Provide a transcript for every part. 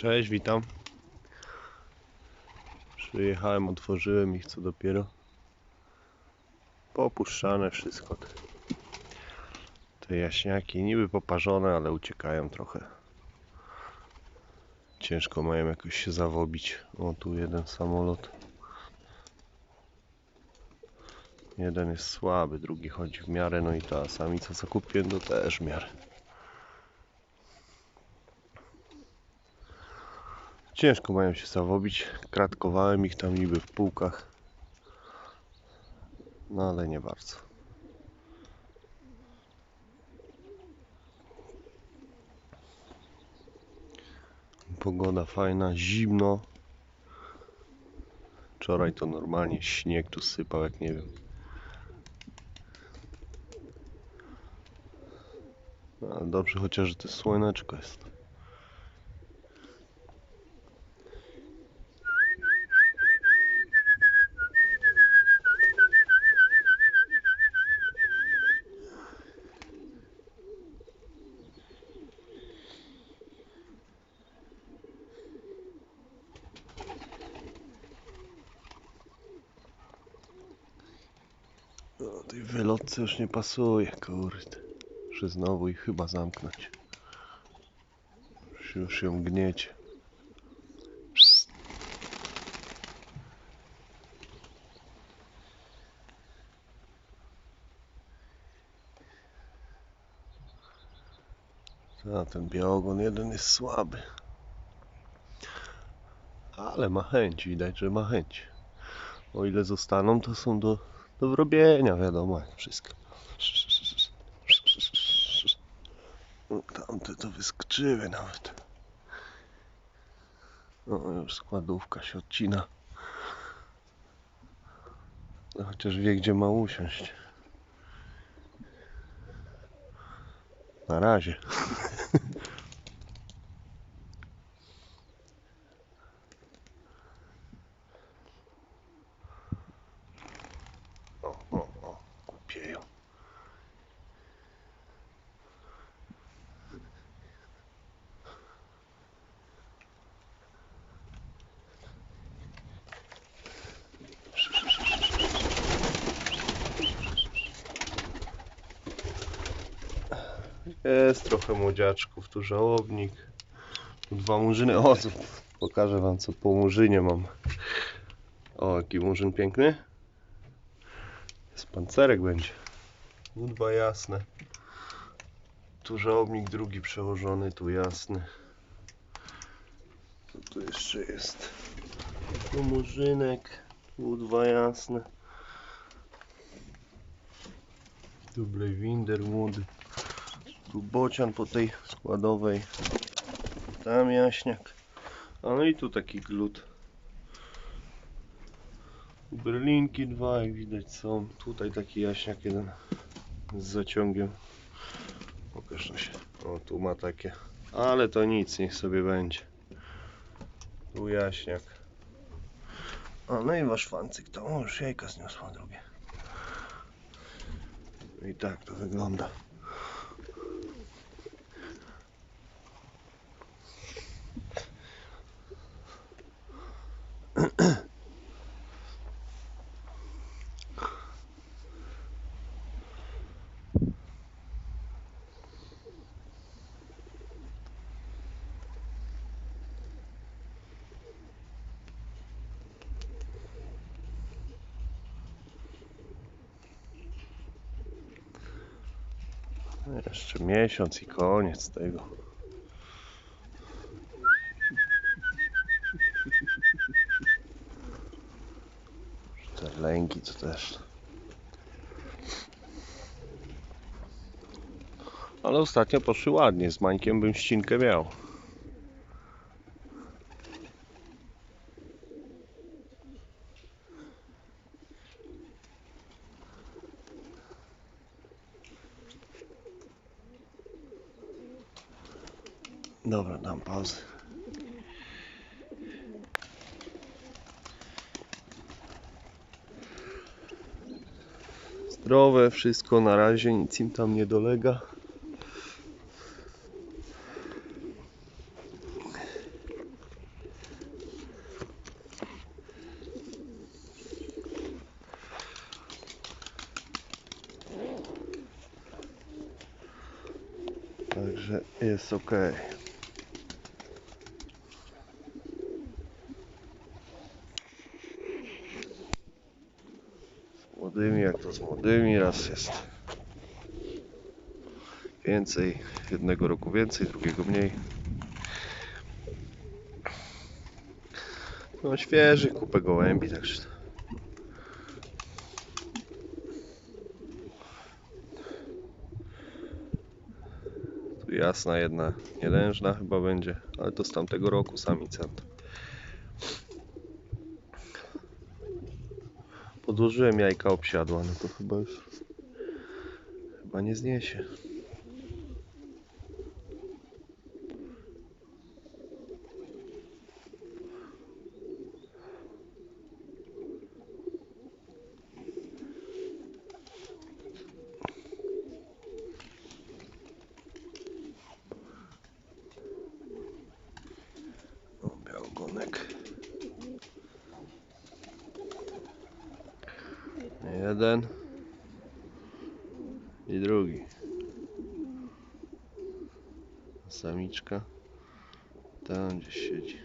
Cześć, witam. Przyjechałem, otworzyłem ich co dopiero. Popuszczane wszystko. Te, jaśniaki niby poparzone, ale uciekają trochę. Ciężko mają jakoś się zawobić. O, tu jeden samolot. Jeden jest słaby, drugi chodzi w miarę, no i ta samica co kupiłem to też w miarę. Ciężko mają się zawobić. Kratkowałem ich tam niby w półkach. No ale nie bardzo. Pogoda fajna, zimno. Wczoraj to normalnie śnieg tu sypał, jak nie wiem. No, ale dobrze chociaż, że to słoneczko jest. No, tej wylotce już nie pasuje, kurde. Muszę znowu ich chyba zamknąć. Już, już ją gniecie. A ten białogon jeden jest słaby. Ale ma chęć, widać, że ma chęć. O ile zostaną, to są do, do wrobienia, wiadomo, wszystko. No, tamte to wyskoczyły nawet. No już składówka się odcina. No, chociaż wie gdzie ma usiąść. Na razie. O, o, o, głupieją. Jest trochę młodziaczków, tu żałobnik, tu dwa murzyny. O, pokażę wam co po murzynie mam. O, jaki murzyn piękny. Z pancerek będzie. Tu dwa jasne. Tu żałobnik drugi przełożony, tu jasny. Co tu jeszcze jest? Tu murzynek, tu dwa jasne. Tu Blavinder młody. Tu bocian po tej składowej. Tam jaśniak. A no i tu taki glut. Berlinki dwa, jak widać są. Tutaj taki jaśniak jeden z zaciągiem. Pokaż no się. O, tu ma takie. Ale to nic, niech sobie będzie. Tu jaśniak. A no i wasz fancyk, to już jajka zniosła drugie. I tak to wygląda. Jeszcze miesiąc i koniec tego. Te lęki to też. Ale ostatnio poszły ładnie. Z Mańkiem bym ścinkę miał. Dobra, dam pauzę. zdrowe, wszystko na razie, nic im tam nie dolega. Także jest ok. Młodymi, raz jest więcej, jednego roku więcej, drugiego mniej. No świeży, kupę gołębi, także tu jasna jedna, nielężna chyba będzie, ale to z tamtego roku samicent. Podłożyłem jajka obsiadła, no to chyba już chyba nie zniesie. Białogonek. Jeden. I drugi. Samiczka. Tam gdzieś siedzi.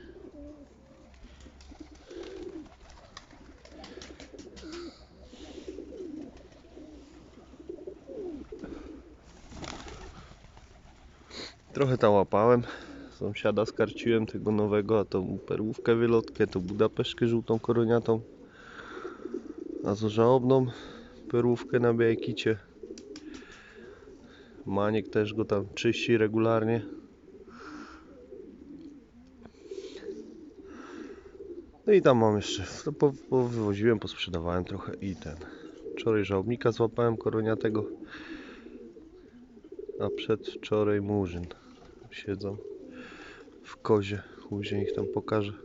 Trochę tam łapałem. Sąsiada skarciłem tego nowego, a tą perłówkę wylotkę, to budapeszkę żółtą koroniatą. A to żałobną perłówkę na białej kicie. Maniek też go tam czyści regularnie. No i tam mam jeszcze, to po, po wywoziłem, posprzedawałem trochę i ten. Wczoraj żałobnika złapałem koroniatego, a przedwczoraj murzyn. Siedzą w kozie. Później ich tam pokażę.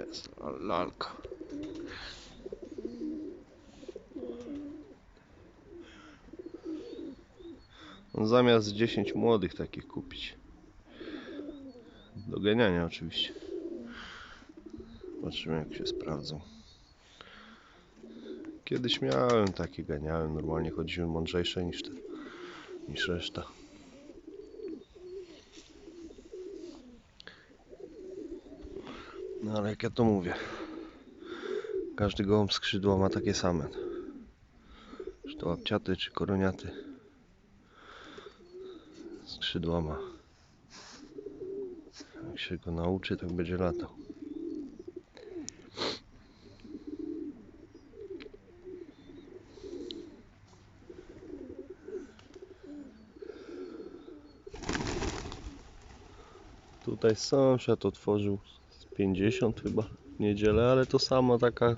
Jest, lalka. No, Zamiast 10 młodych takich kupić. Do oczywiście. Zobaczymy jak się sprawdzą. Kiedyś miałem takie, ganiałem, normalnie chodziłem mądrzejsze niż te, niż reszta. No ale jak ja to mówię, każdy gołąb skrzydła ma takie same. Czy to łapciaty, czy koroniaty. Skrzydła ma. Jak się go nauczy, tak będzie latał. Tutaj sąsiad otworzył 50 chyba niedzielę, ale to sama taka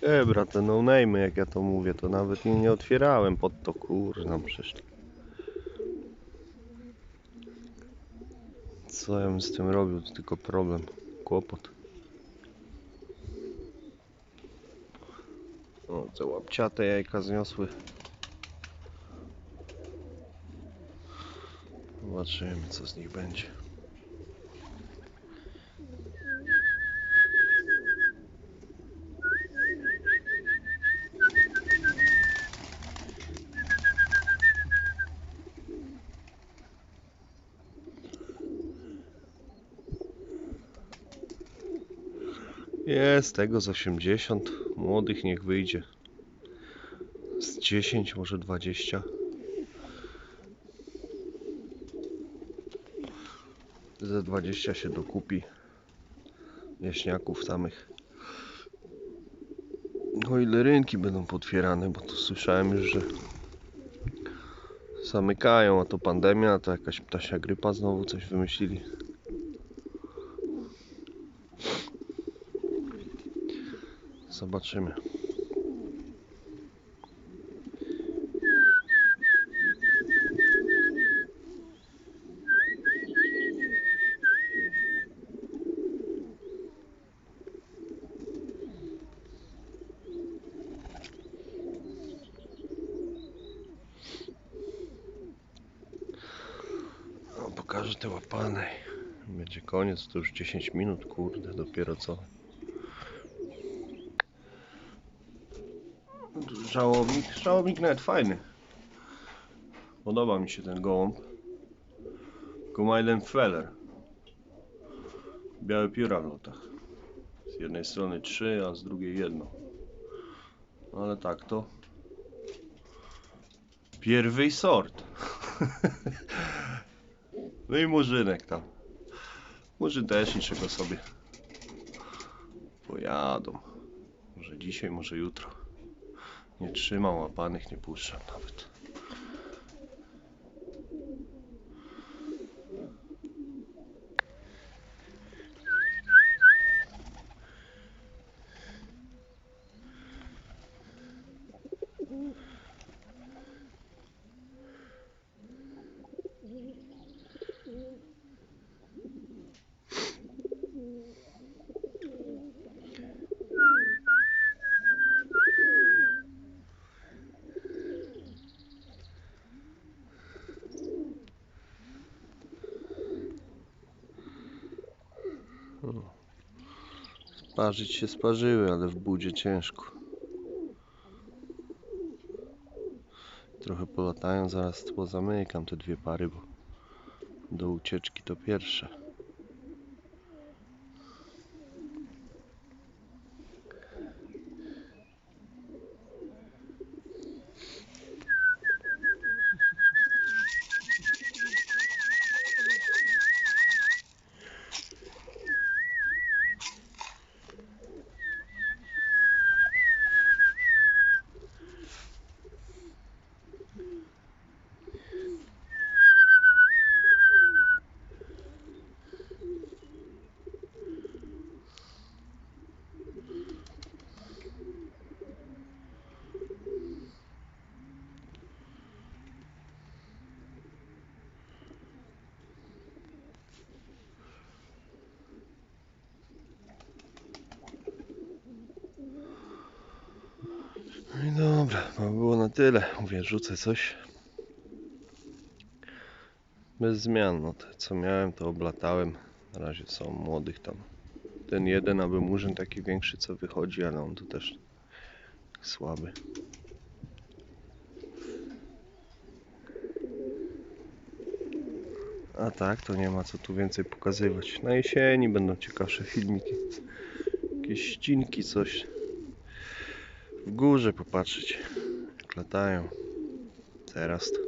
hebra, te no name'y, jak ja to mówię, to nawet nie, nie otwierałem pod to, kurna, przecież Co ja bym z tym robił? To tylko problem, kłopot. O, te łapciate jajka zniosły. Zobaczymy, co z nich będzie. Jest tego z 80. Młodych niech wyjdzie. Z 10, może 20. Ze 20 się dokupi. Wieśniaków samych. No ile rynki będą potwierane, bo tu słyszałem już, że zamykają, a to pandemia, a to jakaś ptasia grypa znowu coś wymyślili. Zobaczymy. No, pokażę te łapane. Będzie koniec, to już 10 minut, kurde, dopiero co. Żałobnik, żałobnik nawet fajny. Podoba mi się ten gołąb. Jeden feller. Białe pióra w lotach. Z jednej strony trzy, a z drugiej jedno. Ale tak to. Pierwy sort. no i murzynek tam. Murzyn też niczego sobie. Pojadą. Może dzisiaj, może jutro. Nie trzymam łapanych, nie puszczam nawet. Sparzyć się sparzyły, ale w budzie ciężko. Trochę polatają, zaraz pozamykam te dwie pary, bo do ucieczki to pierwsze. No i dobra, to było na tyle. Mówię, rzucę coś. Bez zmian, no te co miałem to oblatałem. Na razie są młodych tam. Ten jeden, aby murzyn taki większy co wychodzi, ale on tu też słaby. A tak, to nie ma co tu więcej pokazywać. Na jesieni będą ciekawsze filmiki. Jakieś ścinki, coś w górze popatrzeć. Jak latają teraz to.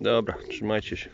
Dobra trzymajcie się